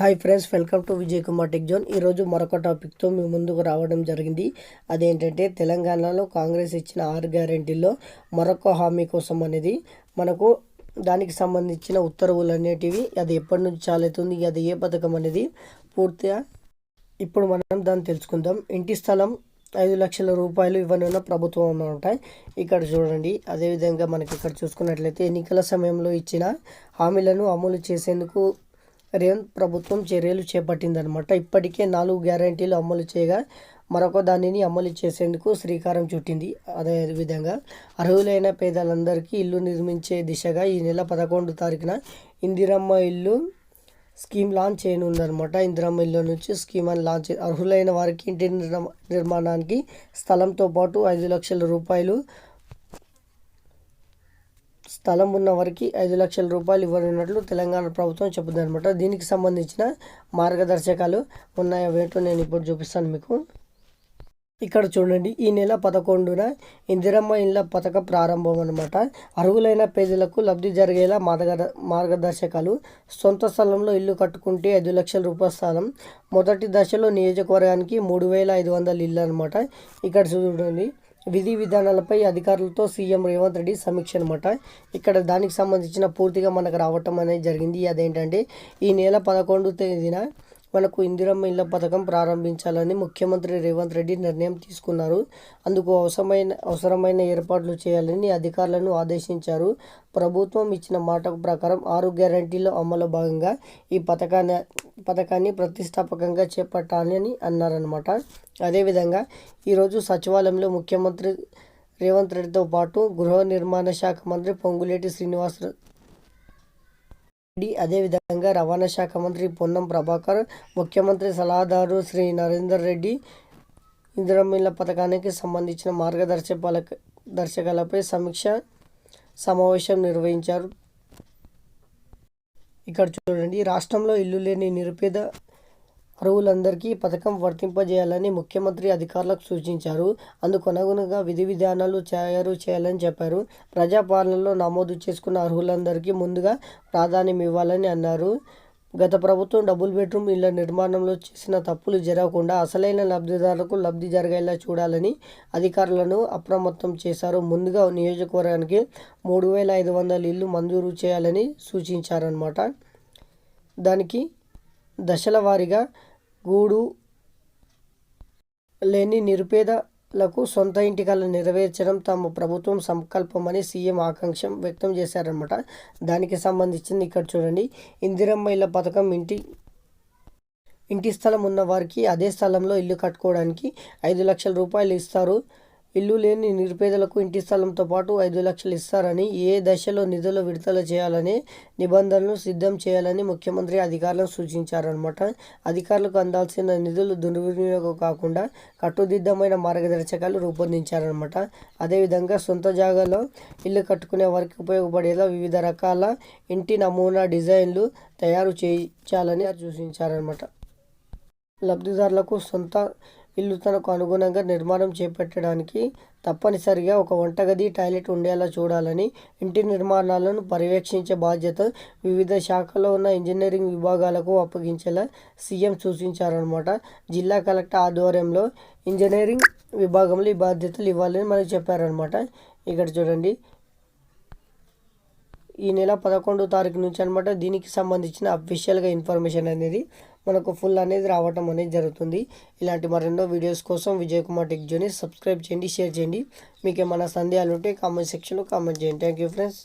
Hi friends welcome to Vijay Kumar tech zone. ఈరోజు మరొక టాపిక్తో మీ ముందుకు రావడం జరిగింది. అదేంటంటే తెలంగాణలో కాంగ్రెస్ ఇచ్చిన ఆరు గ్యారెంటీల్లో మరొక హామీ కోసం అనేది మనకు దానికి సంబంధించిన ఉత్తర్వులు అనేటివి అది ఎప్పటి నుంచి చాలవుతుంది అది ఏ పథకం అనేది పూర్తిగా ఇప్పుడు మనం దాన్ని తెలుసుకుందాం. ఇంటి స్థలం ఐదు లక్షల రూపాయలు ఇవ్వనున్న ప్రభుత్వం అన్నమాట. ఇక్కడ చూడండి అదేవిధంగా మనకి ఇక్కడ చూసుకున్నట్లయితే ఎన్నికల సమయంలో ఇచ్చిన హామీలను అమలు చేసేందుకు రేవంత్ ప్రభుత్వం చర్యలు చేపట్టిందనమాట ఇప్పటికే నాలుగు గ్యారంటీలు అమలు చేయగా మరొక దానిని అమలు చేసేందుకు శ్రీకారం చుట్టింది. అదే విధంగా అర్హులైన పేదలందరికీ ఇల్లు నిర్మించే దిశగా ఈ నెల పదకొండు తారీఖున ఇందిరమ్మ ఇల్లు స్కీమ్ లాంచ్ చేయనుందనమాట ఇందిరమ్మ ఇల్లు నుంచి స్కీమ్ అని లాంచ్ అర్హులైన వారికి ఇంటి నిర్మాణానికి స్థలంతో పాటు ఐదు లక్షల రూపాయలు స్థలం ఉన్న వారికి ఐదు లక్షల రూపాయలు ఇవ్వనున్నట్లు తెలంగాణ ప్రభుత్వం చెబుతుంది అనమాట దీనికి సంబంధించిన మార్గదర్శకాలు ఉన్నాయో వేటో నేను ఇప్పుడు చూపిస్తాను మీకు. ఇక్కడ చూడండి ఈ నెల పదకొండున ఇందిరమ్మ ఇళ్ళ పథక ప్రారంభం అనమాట అర్హులైన పేదలకు లబ్ధి జరిగేలా మార్గ మార్గదర్శకాలు. సొంత స్థలంలో ఇల్లు కట్టుకుంటే ఐదు లక్షల రూపాయల స్థలం. మొదటి దశలో నియోజకవర్గానికి మూడు వేల ఐదు వందల ఇల్లు అనమాట ఇక్కడ చూడండి విధి విధానాలపై అధికారులతో సీఎం రేవంత్ రెడ్డి సమీక్ష అనమాట ఇక్కడ దానికి సంబంధించిన పూర్తిగా మనకు రావటం అనేది జరిగింది. అదేంటంటే ఈ నెల పదకొండు తేదీన మనకు ఇందిరమ్మ ఇళ్ళ పథకం ప్రారంభించాలని ముఖ్యమంత్రి రేవంత్ రెడ్డి నిర్ణయం తీసుకున్నారు. అందుకు అవసరమైన అవసరమైన ఏర్పాట్లు చేయాలని అధికారులను ఆదేశించారు. ప్రభుత్వం ఇచ్చిన మాట ప్రకారం ఆరు గ్యారంటీలో అమలు భాగంగా ఈ పథకాన్ని పథకాన్ని ప్రతిష్టాపకంగా చేపట్టాలని అన్నారనమాట అదేవిధంగా ఈరోజు సచివాలయంలో ముఖ్యమంత్రి రేవంత్ రెడ్డితో పాటు గృహ నిర్మాణ శాఖ మంత్రి పొంగులేటి శ్రీనివాస రెడ్డి అదేవిధంగా రవాణా శాఖ మంత్రి పొన్నం ప్రభాకర్ ముఖ్యమంత్రి సలహాదారు శ్రీ నరేందర్ రెడ్డి ఇందిరమిల్ల పథకానికి సంబంధించిన మార్గదర్శకాల దర్శకాలపై సమీక్ష సమావేశం నిర్వహించారు. ఇక్కడ చూడండి రాష్ట్రంలో ఇల్లు లేని నిరుపేద అర్హులందరికీ పథకం వర్తింపజేయాలని ముఖ్యమంత్రి అధికారులకు సూచించారు. అందుకు అనుగుణంగా విధి విధానాలు తయారు చేయాలని చెప్పారు. ప్రజాపాలనలో నమోదు చేసుకున్న అర్హులందరికీ ముందుగా ప్రాధాన్యం ఇవ్వాలని అన్నారు. గత ప్రభుత్వం డబుల్ బెడ్రూమ్ ఇళ్ళ నిర్మాణంలో చేసిన తప్పులు జరగకుండా అసలైన లబ్ధిదారులకు లబ్ధి జరిగేలా చూడాలని అధికారులను అప్రమత్తం చేశారు. ముందుగా నియోజకవర్గానికి మూడు వేల ఐదు వందల ఇల్లు మంజూరు చేయాలని సూచించారనమాట దానికి దశల వారీగా గూడు లేని నిరుపేదలకు సొంత ఇంటి కళ నెరవేర్చడం తమ ప్రభుత్వం సంకల్పమని సీఎం ఆకాంక్ష వ్యక్తం చేశారనమాట దానికి సంబంధించింది ఇక్కడ చూడండి. ఇందిరమ్మ ఇళ్ళ పథకం ఇంటి ఇంటి స్థలం ఉన్న వారికి అదే స్థలంలో ఇల్లు కట్టుకోవడానికి ఐదు లక్షల రూపాయలు ఇస్తారు. ఇల్లు లేని నిరుపేదలకు ఇంటి స్థలంతో పాటు ఐదు లక్షలు ఇస్తారని ఏ దశలో నిధులు విడుదల చేయాలని నిబంధనలు సిద్ధం చేయాలని ముఖ్యమంత్రి అధికారులకు సూచించారనమాట అధికారులకు అందాల్సిన నిధులు దుర్వినియోగం కాకుండా కట్టుదిద్దమైన మార్గదర్శకాలు రూపొందించారనమాట అదేవిధంగా సొంత జాగాలో ఇల్లు కట్టుకునే వారికి ఉపయోగపడేలా వివిధ రకాల ఇంటి నమూనా డిజైన్లు తయారు చేయించాలని సూచించారనమాట లబ్ధిదారులకు సొంత ఇల్లు తనకు అనుగుణంగా నిర్మాణం చేపట్టడానికి తప్పనిసరిగా ఒక వంటగది టాయిలెట్ ఉండేలా చూడాలని ఇంటి నిర్మాణాలను పర్యవేక్షించే బాధ్యత వివిధ శాఖల్లో ఉన్న ఇంజనీరింగ్ విభాగాలకు అప్పగించేలా సీఎం సూచించారనమాట జిల్లా కలెక్టర్ ఆధ్వర్యంలో ఇంజనీరింగ్ విభాగంలో ఈ బాధ్యతలు ఇవ్వాలని మనకు చెప్పారనమాట ఇక్కడ చూడండి ఈ నెల పదకొండో తారీఖు నుంచి అనమాట దీనికి సంబంధించిన అఫీషియల్గా ఇన్ఫర్మేషన్ అనేది మనకు ఫుల్ అనేది రావటం అనేది జరుగుతుంది. ఇలాంటి మరెన్నో వీడియోస్ కోసం విజయ్ కుమార్ టెక్ జోని సబ్స్క్రైబ్ చేయండి షేర్ చేయండి. మీకు ఏమైనా సందేహాలు ఉంటే కామెంట్ సెక్షన్లో కామెంట్ చేయండి. Thank you friends